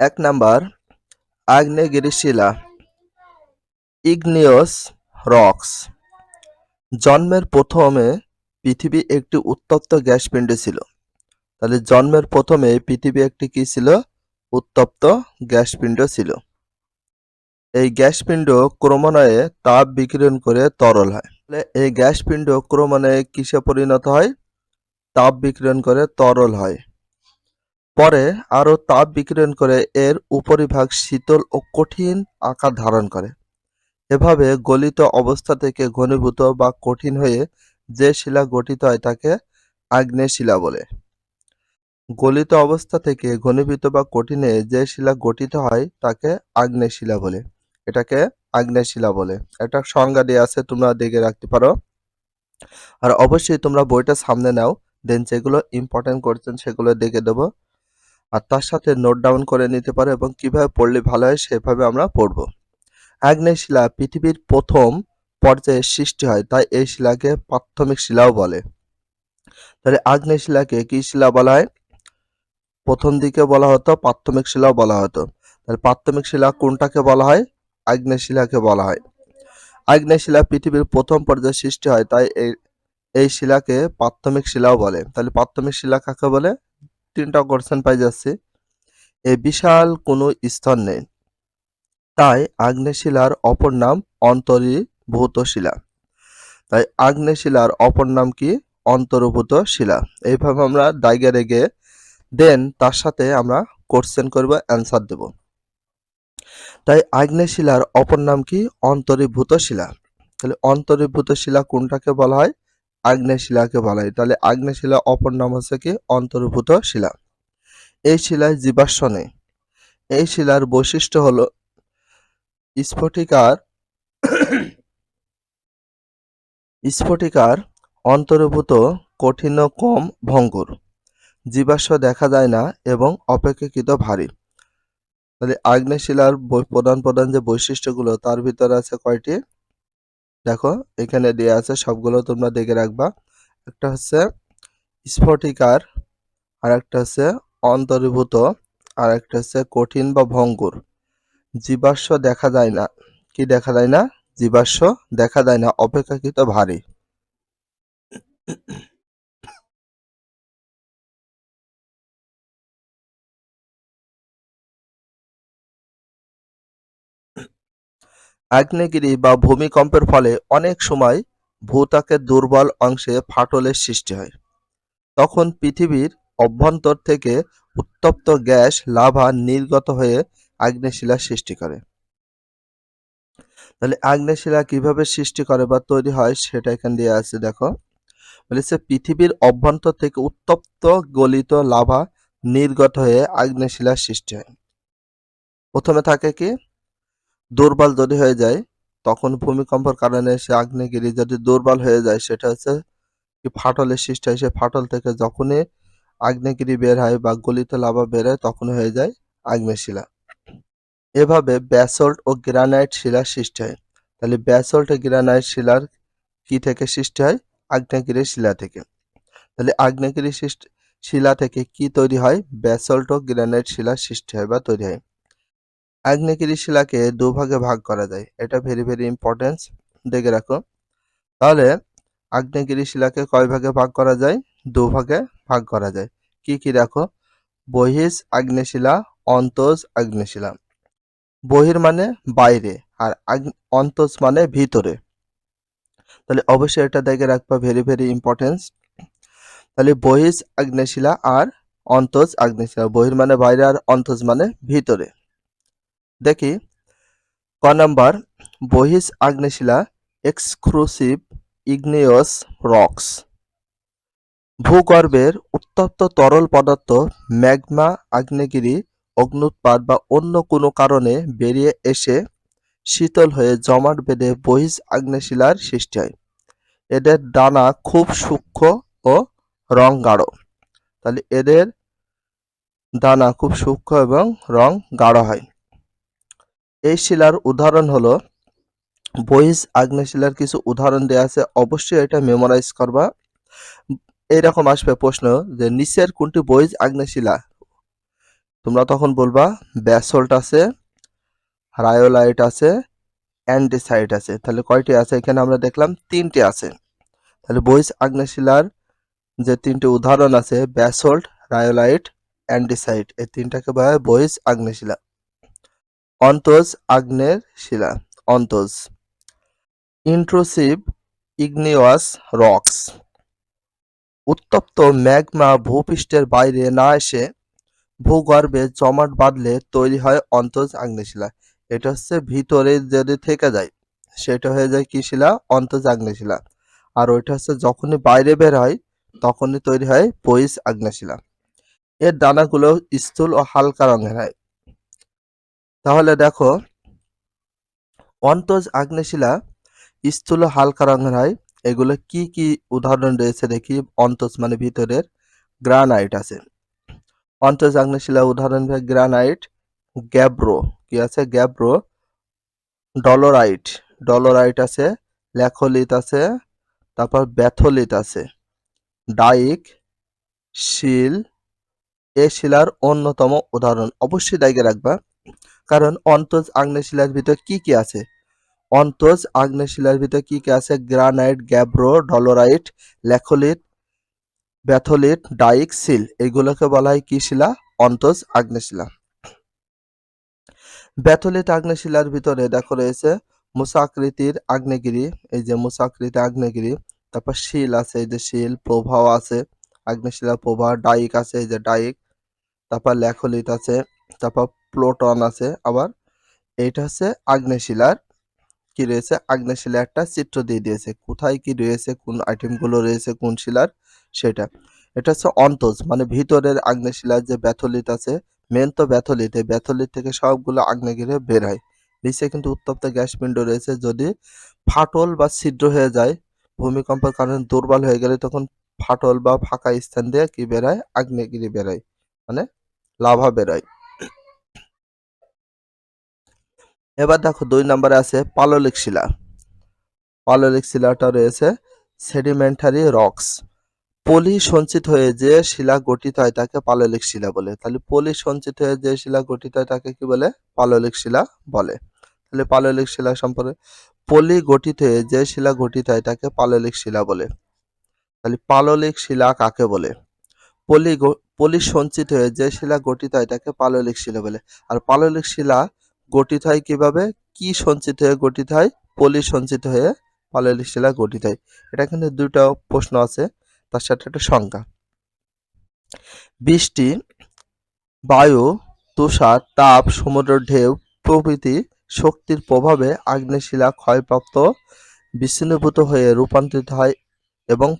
এক নাম্বার, আগ্নেয়গিরি শিলা, ইগনিয়স রক্স। জন্মের প্রথমে পৃথিবী একটি উত্তপ্ত গ্যাস পিণ্ড ছিল। তাহলে জন্মের প্রথমে পৃথিবী একটি কি ছিল? উত্তপ্ত গ্যাস পিণ্ড ছিল। এই গ্যাস পিণ্ড ক্রমান্বয়ে তাপ বিকিরণ করে তরল হয়। তাহলে এই গ্যাস পিণ্ড ক্রমান্বয়ে কিসে পরিণত হয়? তাপ বিকিরণ করে তরল হয়। পরে আরও তাপ বিকিরণ করে এর উপরিভাগ শীতল ও কঠিন আকার ধারণ করে। এভাবে গলিত অবস্থা থেকে ঘনীভূত বা কঠিন হয়ে যে শিলা গঠিত হয় তাকে আগ্নেয় শিলা বলে। গলিত অবস্থা থেকে ঘনীভূত বা কঠিনে যে শিলা গঠিত হয় তাকে আগ্নেয় শিলা বলে। এটাকে আগ্নেয় শিলা বলে। একটা সংজ্ঞা দিয়ে আছে, তোমরা দেখে রাখতে পারো। আর অবশ্যই তোমরা বইটা সামনে নাও, দেন যেগুলো ইম্পর্টেন্ট কোশ্চেন সেগুলো দেখে দেবো। আর তার সাথে নোট ডাউন করে নিতে পারো এবং কীভাবে পড়লে ভালো হয় সেভাবে আমরা পড়ব। আগ্নেয় শিলা পৃথিবীর প্রথম পর্যায়ে সৃষ্টি হয়, তাই এই শিলাকে প্রাথমিক শিলাও বলে। তাহলে আগ্নেয় শিলাকে কি শিলা বলা হয়? প্রথম দিকে বলা হতো, প্রাথমিক শিলাও বলা হতো। তাহলে প্রাথমিক শিলা কোনটাকে বলা হয়? আগ্নেয় শিলাকে বলা হয়। আগ্নেয় শিলা পৃথিবীর প্রথম পর্যায়ে সৃষ্টি হয়, তাই এই এই শিলাকে প্রাথমিক শিলাও বলে। তাহলে প্রাথমিক শিলা কাকে বলে? তিনটা কোশ্চেন পাই যাচ্ছে। এই বিশাল কোনো স্তর নেই। তাই আগ্নেয় শিলার অপর নাম অন্তরীভূত শিলা তাই আগ্নেয় শিলার অপর নাম কি? অন্তর্ভূত শিলা এইভাবে আমরা দাইগে রেগে দেন, তার সাথে আমরা কোশ্চেন করব অ্যান্সার দেব। তাই আগ্নেয় শিলার অপর নাম কি? অন্তরীভূত শিলা তাহলে অন্তরীভূত শিলা কোনটাকে বলা হয়? আগ্নেয় শিলাকে বলা হয় তাহলে আগ্নেয় শিলা অপর নাম হচ্ছে কি? অন্তর্ভূত শিলা। এই শিলায় জীবাশ্ম নেই। এই শিলার বৈশিষ্ট্য হলো স্ফটিকার স্ফটিকার অন্তর্ভূত কঠিন কম ভঙ্গুর। জীবাশ্ম দেখা যায় না এবং অপেক্ষাকৃত ভারী। তাহলে আগ্নেয় শিলার প্রধান প্রধান যে বৈশিষ্ট্যগুলো, তার ভিতরে আছে কয়টি? দেখো, এখানে দেওয়া আছে, সবগুলো তোমরা দেখে রাখবা। একটা হচ্ছে স্ফটিকার আর একটা হচ্ছে অন্তর্ভূত আর একটা হচ্ছে কঠিন বা ভঙ্গুর। জীবাশ্ম দেখা যায় না। কি দেখা যায় না? জীবাশ্ম দেখা যায় না। অপেক্ষাকৃত ভারী। আগ্নেয়গিরি বা ভূমিকম্পের ফলে অনেক সময় ভূত্বকের দুর্বল অংশে ফাটলের সৃষ্টি হয়। তখন পৃথিবীর অভ্যন্তর থেকে উত্তপ্ত গ্যাস, লাভা নির্গত হয়ে আগ্নেয়শিলা সৃষ্টি করে। তাহলে আগ্নেয়শিলা কীভাবে সৃষ্টি করে বা তৈরি হয় সেটা এখানে দিয়ে আছে দেখো। বলেছে পৃথিবীর অভ্যন্তর থেকে উত্তপ্ত গলিত লাভা নির্গত হয়ে আগ্নেয়শিলা সৃষ্টি হয়। প্রথমে থাকে কি? দুর্বল যদি হয়ে যায়, তখন ভূমিকম্পের কারণে সে আগ্নেয়গিরি যদি দুর্বল হয়ে যায়, সেটা হচ্ছে কি ফাটলের সৃষ্টি হয়। সে ফাটল থেকে যখনই আগ্নেয়গিরি বের হয় বা গলিত লাভা বের হয় তখন হয়ে যায় আগ্নেয় শিলা এভাবে ব্যাসল্ট ও গ্রানাইট শিলার সৃষ্টি হয়। তাহলে ব্যাসল্ট ও গ্রানাইট শিলার কি থেকে সৃষ্টি হয়? আগ্নেয়গিরির শিলা থেকে। তাহলে আগ্নেয়গিরি শিলা থেকে কি তৈরি হয়? ব্যাসল্ট ও গ্রানাইট শিলার সৃষ্টি হয় বা তৈরি হয়। আগ্নেয়গিরি শিলাকে দুভাগে ভাগ করা যায়। এটা ভেরি ভেরি ইম্পর্টেন্স দেখে রাখো। তাহলে আগ্নেয়গিরি শিলাকে কয় ভাগে ভাগ করা যায়? দুভাগে ভাগ করা যায়। কি কি দেখো বহিষ আগ্নেয়শিলা অন্তজ আগ্নেয়শিলা। বহির মানে বাইরে আর অন্তজ মানে ভিতরে। তাহলে অবশ্যই এটা দেখে রাখবা ভেরি ভেরি ইম্পর্টেন্স তাহলে বহিষ আগ্নেয়শিলা আর অন্তজ আগ্নেয়শিলা। বহির মানে বাইরে আর অন্তজ মানে ভিতরে। দেখি, ক নাম্বার বহিষ আগ্নেয়শিলা, এক্সক্লুসিভ ইগনিয়াস রক্স। ভূগর্ভের উত্তপ্ত তরল পদার্থ ম্যাগমা, আগ্নেয়গিরি, অগ্নুৎপাত বা অন্য কোনো কারণে বেরিয়ে এসে শীতল হয়ে জমাট বেঁধে বহিষ আগ্নেয়শিলার সৃষ্টি হয়। এদের দানা খুব সূক্ষ্ম ও রং গাঢ় তাহলে এদের দানা খুব সূক্ষ্ম এবং রং গাঢ় হয়। এই শিলার উদাহরণ হলো বহিষ আগ্নেয়শিলার কিছু উদাহরণ দেওয়া আছে, অবশ্যই এটা মেমোরাইজ করবা। এইরকম আসবে প্রশ্ন যে নিচের কোনটি বহিষ আগ্নেয়শিলা? তোমরা তখন বলবা, ব্যাসল্ট আছে, রায়োলাইট আছে, অ্যান্ডিসাইট আছে। তাহলে কয়টি আছে? এখানে আমরা দেখলাম তিনটি আছে। তাহলে বহিস আগ্নেয়শিলার যে তিনটি উদাহরণ আছে, ব্যাসল্ট, রায়োলাইট, অ্যান্ডিসাইট, এই তিনটাকে বলা হয় বহিস আগ্নেয়শিলা। অন্তজ আগ্নেয় শিলা। অন্তজ। ইন্ট্রোসিভ ইগনিওয়াস রক্স। উত্তপ্ত ম্যাগমা ভূপৃষ্ঠের বাইরে না এসে ভূগর্ভে জমাট বাঁধলে তৈরি হয় অন্তজ আগ্নেয়শিলা। এটা হচ্ছে ভিতরে যদি থেকে যায়, সেটা হয়ে যায় কি শিলা? অন্তজ আগ্নেয়শিলা। আর ওইটা হচ্ছে যখনই বাইরে বের হয়, তখনই তৈরি হয় বহিস আগ্নেয়শিলা। এর দানাগুলো স্থূল ও হালকা রঙের হয়। তাহলে দেখো, অন্তজ, আগ্নেয়শিলা, স্থূল হালকা রঙের হয় এগুলো কি কি উদাহরণ রয়েছে দেখি, অন্তজ মানে ভিতরের গ্রানাইট আছে। অন্তজ, আগ্নেয়শিলা, উদাহরণ গ্রানাইট, গ্যাব্রো, কি আছে? গ্যাব্রো, ডলোরাইট ডলোরাইট আছে, ল্যাখোলিত আছে, তারপর ব্যাথোলিত আছে, ডাইক, শিল, এ শিলার অন্যতম উদাহরণ। অবশ্যই দায়িকে রাখবা। কারণ অন্তজ আগ্নেয়শিলার ভিতর কি কি আছে? অন্তজ আগ্নেয়শিলার ভিতর কি কি আছে? Granite, gabbro, dolerite laccolith batholith, dyke, sill. এগুলোকে বলা হয় কি শিলা? অন্তজ আগ্নেয়শিলা। ব্যাথলিত আগ্নেয়শিলার ভিতরে দেখো রয়েছে মুসাকৃতির আগ্নেয়গিরি। এই যে মুসাকৃতি আগ্নেয়গিরি, তারপর শিল আছে, এই যে শিল প্রভাব আছে আগ্নেয়শিলা প্রভা ডাইক আছে, এই যে ডাইক, তারপর ল্যাখলিত আছে, তারপর প্লোটন আছে আবার। এইটা হচ্ছে আগ্নেয়শিলার। কি রয়েছে? আগ্নেয়শিলা একটা চিত্র দিয়ে দিয়েছে। কোথায় কি রয়েছে? কোন আইটেমগুলো রয়েছে? কোন শিলার? সেটা। এটা হচ্ছে অন্তজ মানে ভিতরের আগ্নেয়শিলার যে ব্যাথলিত আছে মেন তো ব্যাথলিত। ব্যাথলিত থেকে সবগুলো আগ্নেয়গিরি বের হয়। নিচে কিন্তু উত্তপ্ত গ্যাস পিণ্ড রয়েছে। যদি ফাটল বা ছিদ্র হয়ে যায়, ভূমিকম্পের কারণে দুর্বল হয়ে গেলে তখন ফাটল বা ফাঁকা স্থান দিয়ে কি বেরোয় আগ্নেয়গিরি বেরোয় মানে লাভা বেরোয় এবার দেখো দুই নম্বরে আছে পাললিক শিলা। পাললিক শিলাটা রয়েছে সেডিমেন্টারি রক্স পলি সঞ্চিত হয়ে যে শিলা গঠিত হয় তাকে পাললিক শিলা বলে। তাহলে পলি সঞ্চিত হয়ে যে শিলা গঠিত হয় তাকে কি বলে? পাললিক শিলা বলে। তাহলে পাললিক শিলা সম্পর্কে পলি গঠিত হয়ে যে শিলা গঠিত হয় তাকে পাললিক শিলা বলে। তাহলে পাললিক শিলা কাকে বলে? পলি পলি সঞ্চিত হয়ে যে শিলা গঠিত হয় তাকে পাললিক শিলা বলে। আর পাললিক শিলা গঠিত হয় কীভাবে? কি সঞ্চিত হয়ে গঠিত হয়? পলি সঞ্চিত হয়ে পাললিক শিলা গঠিত হয়। এটা কিন্তু দুটো প্রশ্ন আছে, তার সাথে একটা সংখ্যা বৃষ্টি, বায়ু, তুষার, তাপ, সমুদ্র, ঢেউ প্রভৃতি শক্তির প্রভাবে আগ্নেয়শিলা ক্ষয়প্রাপ্ত, বিচ্ছিন্নভূত হয়ে রূপান্তরিত হয় এবং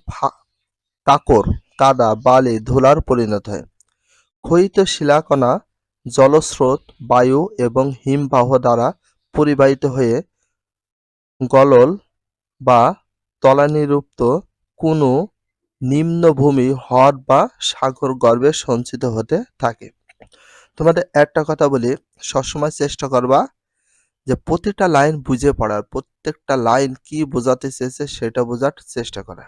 কাকর, কাদা, বালি, ধুলার পরিণত হয়। ক্ষয়িত শিলাকণা জলস্রোত, বায়ু এবং হিমবাহ দ্বারা পরিবাহিত হয়ে গলল বা তলানিরুপ্ত কোনো নিম্নভূমি হ্রদ বা সাগর গর্ভে সঞ্চিত হতে থাকে। তোমাদের একটা কথা বলি, সবসময় চেষ্টা করবা যে প্রতিটা লাইন বুঝে পড়ার, প্রত্যেকটা লাইন কি বোঝাতে চেয়েছে সেটা বোঝার চেষ্টা করা।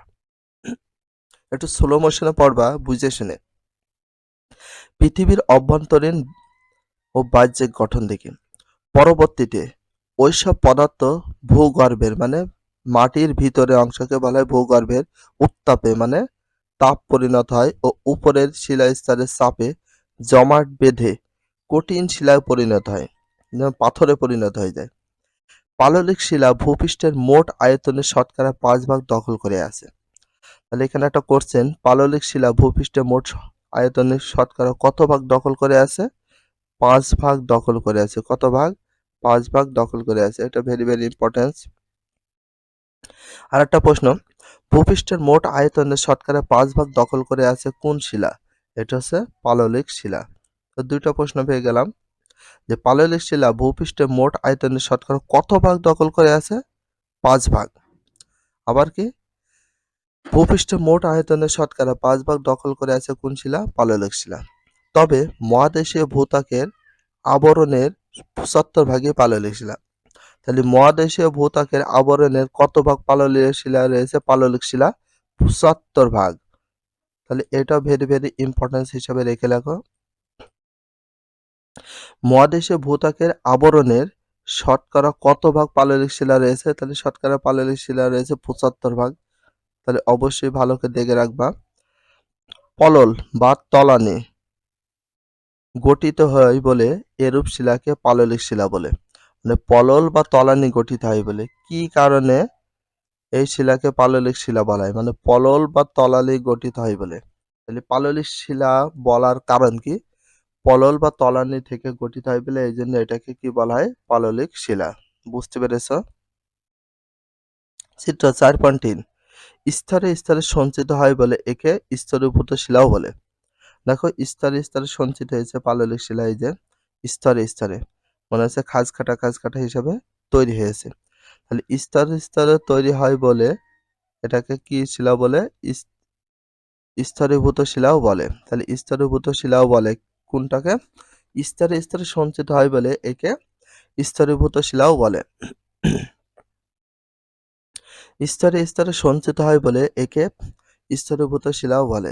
একটু স্লো মোশনে পড়বা, বুঝে শুনে। পৃথিবীর অভ্যন্তরীণ ও বাহ্যিক গঠন দেখি। পরবর্তীতে ওইসব পদার্থ ভূগর্ভের মানে মাটির ভিতরে অংশকে বলা হয় ভূগর্ভের উত্তাপে মানে তাপ পরিণত হয় ও উপরের শিলাস্তরের চাপে জমাট বেঁধে কঠিন শিলায় পরিণত হয় পাথরে পরিণত হয়ে যায়। পাললিক শিলা ভূপৃষ্ঠের মোট আয়তনের শতকরা পাঁচ ভাগ দখল করে আছে। তাহলে এখানে একটা করছেন পাললিক শিলা ভূপৃষ্ঠের মোট আয়তনের শতকরা কত ভাগ দখল করে আছে? পাঁচ ভাগ দখল করে আছে। কত ভাগ? পাঁচ ভাগ দখল করে আছে। এটা ভেরি ভেরি ইম্পর্টেন্স আর একটা প্রশ্ন, ভূপৃষ্ঠের মোট আয়তনের শতকরা পাঁচ ভাগ দখল করে আছে কোন শিলা? এটা হচ্ছে পাললিক শিলা। তো দুইটা প্রশ্ন পেয়ে গেলাম। যে পাললিক শিলা ভূপৃষ্ঠের মোট আয়তনের শতকরা কত ভাগ দখল করে আছে? পাঁচ ভাগ। আবার কি? ভূপৃষ্ঠের মোট আয়তনের শতকরা পাঁচ ভাগ দখল করে আছে কোন শিলা? পাললিক শিলা। তবে মহাদেশীয় ভূতাকের আবরণের পঁচাত্তর ভাগই পাললিক শিলা তাহলে মহাদেশীয় ভূতাকের আবরণের কত ভাগ পাললিক শিলা রয়েছে? পাললিক শিলা পঁচাত্তর ভাগ। তাহলে এটা ভেরি ভেরি ইম্পর্টেন্স হিসাবে রেখে লেখো মহাদেশে ভূতাকের আবরণের শতকরা কত ভাগ পাললিক শিলা রয়েছে? তাহলে শতকরা পাললিক শিলা রয়েছে পঁচাত্তর ভাগ। তাহলে অবশ্যই ভালোকে দেখে রাখবা। পলল বা তলানি। গঠিত হয় বলে এরূপ শিলাকে পাললিক শিলা বলে। মানে পলল বা তলানি গঠিত হয় বলে। কি কারণে এই শিলাকে পাললিক শিলা বলা হয়? মানে পলল বা তলালি গঠিত হয় বলে। তাহলে পাললিক শিলা বলার কারণ কি? পলল বা তলানি থেকে গঠিত হয় বলে এই জন্য এটাকে কি বলা হয়? পাললিক শিলা। বুঝতে পেরেছ? চিত্র চার পয়েন্ট তিন। স্তরে স্তরে সঞ্চিত হয় বলে একে স্তরীভূত শিলাও বলে। দেখো স্তরে স্তরে সঞ্চিত হয়েছে পাললিক শিলা এই যে স্তরে স্তরে। মনে হচ্ছে খাজ কাটা খাজ কাটা হিসাবে তৈরি হয়েছে। তাহলে স্তরে স্তরে তৈরি হয় বলে এটাকে কি শিলা বলে? স্তরীভূত শিলাও বলে। তাহলে স্তরীভূত শিলাও বলে কোনটাকে? স্তরে স্তরে সঞ্চিত হয় বলে একে স্তরীভূত শিলাও বলে। স্তরে স্তরে সঞ্চিত হয় বলে একে স্তরীভূত শিলাও বলে।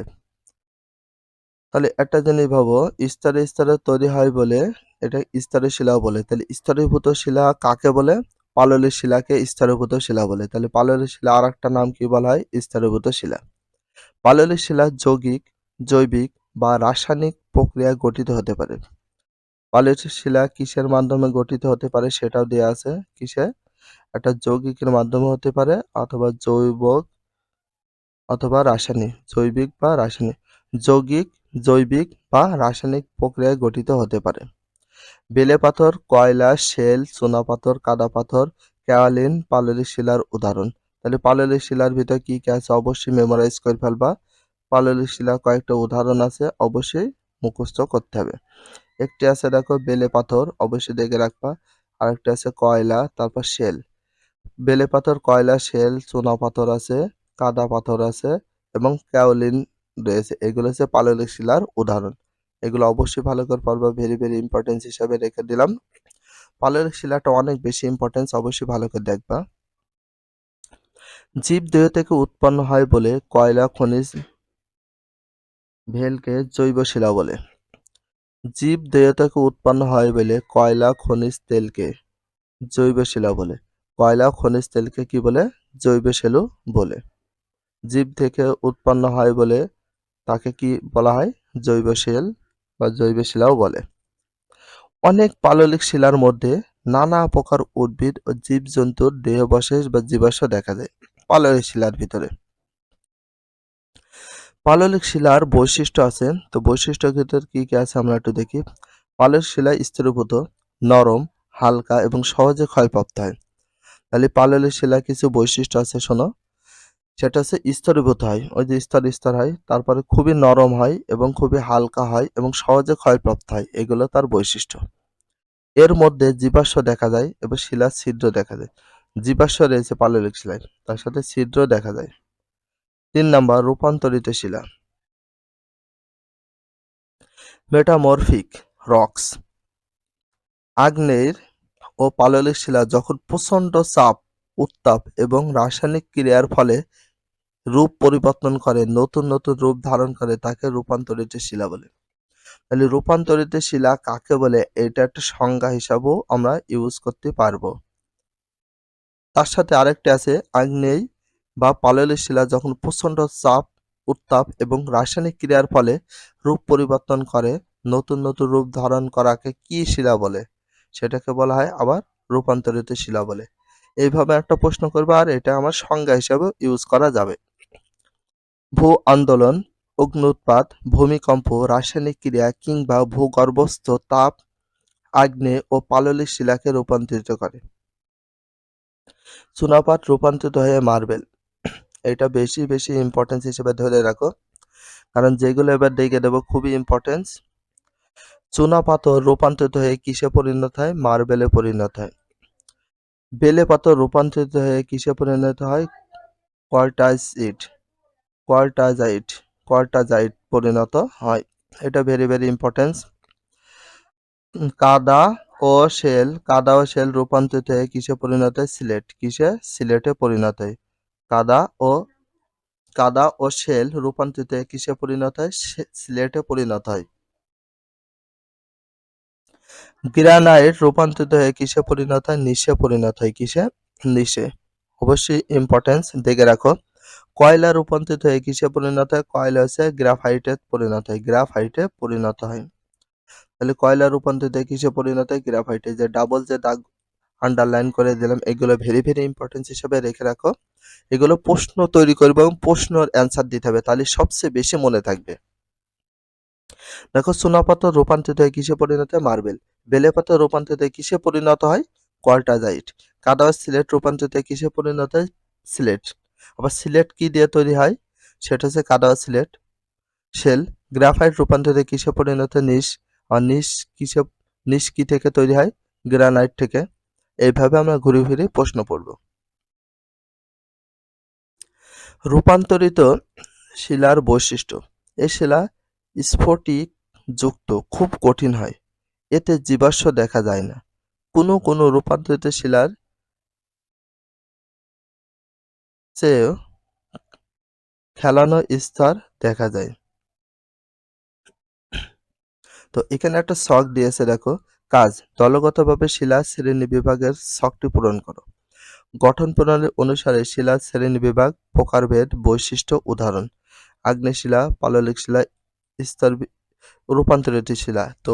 তাহলে একটা জিনিস ভাবো, স্তরে স্তরে তৈরি হয় বলে এটা স্তরের শিলাও বলে। তাহলে স্তরীভূত শিলা কাকে বলে? পাললিক শিলাকে স্তরীভূত শিলা বলে। তাহলে পাললিক শিলা আর একটা নাম কি বলা হয়? স্তরীভূত শিলা। পাললিক শিলা যৌগিক, জৈবিক বা রাসায়নিক প্রক্রিয়া গঠিত হতে পারে। পাললিক শিলা কিসের মাধ্যমে গঠিত হতে পারে সেটাও দেওয়া আছে। কিসে? একটা যৌগিকের মাধ্যমে হতে পারে অথবা জৈব অথবা রাসায়নিক, জৈবিক বা রাসায়নিক। যৌগিক জৈবিক বা রাসায়নিক প্রক্রিয়ায় গঠিত হতে পারে। বেলে পাথর, কয়লা, শেল চুনাপাথর কাদা পাথর, ক্যাওয়ালিন পাললিক শিলার উদাহরণ। তাহলে পাললিক শিলার ভিতর কি কি আছে অবশ্যই মেমোরাইজ করে ফেলবা। পাললিক শিলার কয়েকটা উদাহরণ আছে, অবশ্যই মুখস্থ করতে হবে। একটি আছে দেখো বেলে পাথর, অবশ্যই দেখে রাখবা। আরেকটা আছে কয়লা, তারপর শেল। বেলে পাথর, কয়লা, শেল, চুনা পাথর আছে, কাদা পাথর আছে এবং ক্যাওলিন রয়েছে। এগুলো হচ্ছে পাললিক শিলার উদাহরণ। এগুলো অবশ্যই ভালো করে পড়বা ভেরি ভেরি ইম্পর্টেন্স হিসাবে রেখে দিলাম। পাললিক শিলাটা অনেক বেশি ইম্পর্টেন্স অবশ্যই ভালো করে দেখবা। জীব দেহ থেকে উৎপন্ন হয় বলে কয়লা, খনিজ, ভেলকে জৈব শিলা বলে। জীব দেহ থেকে উৎপন্ন হয় বলে কয়লা, খনিজ, তেলকে জৈব শিলা বলে। কয়লা, খনিজ, তেলকে কি বলে? জৈব শিলু বলে। জীব থেকে উৎপন্ন হয় বলে তাকে কি বলা হয়? জৈব শিল বা জৈব শিলাও বলে। অনেক পাললিক শিলার মধ্যে নানা প্রকার উদ্ভিদ ও জীবজন্তুর দেহাবশেষ বা জীবাশ্ম দেখা যায় পাললিক শিলার ভিতরে। পাললিক শিলার বৈশিষ্ট্য আছে। তো বৈশিষ্ট্য ভিতর কি কি আছে আমরা একটু দেখি। পাললিক শিলা স্থিরভূত, নরম, হালকা এবং সহজে ক্ষয়প্রাপ্ত হয়। তাহলে পাললিক শিলা কিছু বৈশিষ্ট্য আছে শোনো। সেটা হচ্ছে স্তরীভূত হয়। ওই যে স্তর স্তর হয়, তারপরে খুবই নরম হয় এবং খুবই হালকা হয় এবং সহজে ক্ষয়প্রাপ্ত হয়। এগুলো তার বৈশিষ্ট্য। এর মধ্যে জীবাশ্ম দেখা যায় এবং শিলার ছিদ্র দেখা যায়। জীবাশ্ম রয়েছে পাললিক শিলায়, তার সাথে ছিদ্র দেখা যায়। তিন নাম্বার, রূপান্তরিত শিলা। Metamorphic rocks. আগ্নেয়ের ও পাললিক শিলা যখন প্রচণ্ড চাপ, উত্তাপ এবং রাসায়নিক ক্রিয়ার ফলে রূপ পরিবর্তন করে, নতুন নতুন রূপ ধারণ করে, তাকে রূপান্তরিত শিলা বলে। তাহলে রূপান্তরিত শিলা কাকে বলে? এটা একটা সংজ্ঞা হিসাবেও আমরা ইউজ করতে পারব। তার সাথে আরেকটা আছে, আগ্নেয় বা পাললিক শিলা যখন প্রচণ্ড চাপ, উত্তাপ এবং রাসায়নিক ক্রিয়ার ফলে রূপ পরিবর্তন করে, নতুন নতুন রূপ ধারণ করাকে কি শিলা বলে? সেটাকে বলা হয় আবার রূপান্তরিত শিলা বলে। এইভাবে একটা প্রশ্ন করবে আর এটা আমার সংজ্ঞা হিসাবে ইউজ করা যাবে। ভূ আন্দোলন অগ্নুৎপাত ভূমিকম্প, রাসায়নিক ক্রিয়া কিংবা ভূগর্ভস্থ তাপ, আগ্নেয় ও পাললিক শিলাকে রূপান্তরিত করে। চুনাপাত রূপান্তরিত হয়ে মার্বেল। এটা বেশি বেশি ইম্পর্টেন্স হিসেবে ধরে রাখো, কারণ যেগুলো এবার ডেকে দেবো খুবই ইম্পর্টেন্স চুনা পাথর রূপান্তরিত হয়ে কিসে পরিণত হয়? মার্বেলে পরিণত হয়। বেলে পাথর রূপান্তরিত হয়ে কিসে পরিণত হয়? কোয়ার্টাইট কোয়ার্টাজাইট কোয়ার্টাজাইট পরিণত হয়। এটা ভেরি ভেরি ইম্পর্টেন্স কাদা ও শেল, কাদা ও শেল রূপান্তরিত হয়ে কিসে পরিণত হয়? সিলেট। কিসে? সিলেটে পরিণত হয়। কাদা ও কাদা ও শেল রূপান্তরিত হয়ে কিসে পরিণত হয়? সিলেটে পরিণত হয়। গ্রানাইট রূপান্তরিত হয়ে কিসে পরিণত হয়? নিশে পরিণত হয়। কিসে? নিশে অবশ্যই ইম্পর্টেন্স দেখে রাখো। কয়লা রূপান্তরিত হয়ে কিসে পরিণত হয়? কয়লা হচ্ছে গ্রাফাইটে পরিণত হয়। গ্রাফাইটে পরিণত হয়। তাহলে কয়লা রূপান্তরিত হয়ে কিসে পরিণত হয়? গ্রাফাইটে যে ডাবল যে দাগ আন্ডারলাইন করে দিলাম, এগুলো ভেরি ভেরি ইম্পর্টেন্স হিসেবে রেখে রাখো। এগুলো প্রশ্ন তৈরি করবে এবং প্রশ্নের অ্যান্সার দিতে হবে। তাহলে সবচেয়ে বেশি মনে থাকবে। দেখো চুনাপাথর রূপান্তরিত হয় কিসে পরিণত হয়? মার্বেল বেলে পাথর রূপান্তরিত হয় কিসে পরিণত হয়? কোয়ার্টাজাইট কাদা সিলেট রূপান্তরিত হয় কিসে পরিণত হয়? সিলেট। আবার সিলেট কি দিয়ে তৈরি হয়? সেটা হচ্ছে কাদা সিলেট। শেল, গ্রাফাইট রূপান্তরে কিসে পরিণত নিশ আর নিশ কিসে নিশ কি থেকে তৈরি হয়? গ্রানাইট থেকে। এইভাবে আমরা ঘুরে ফিরে প্রশ্ন পড়ব। রূপান্তরিত শিলার বৈশিষ্ট্য। এই শিলা স্ফটিক যুক্ত, খুব কঠিন হয়। এতে জীবাশ্ম দেখা যায় না। কোনো কোনো রূপান্তরিত শিলার চেয়েও খেলানো স্তর দেখা যায়। তো এখানে একটা শখ দিয়েছে, দেখো, কাজ। দলগতভাবে শিলা শ্রেণি বিভাগের ছকটি পূরণ করো। গঠন প্রণালী অনুসারে শিলা শ্রেণি বিভাগ প্রকারভেদ বৈশিষ্ট্য উদাহরণ। আগ্নেয় শিলা, পাললিক শিলা, স্তর রূপান্তরিত শিলা। তো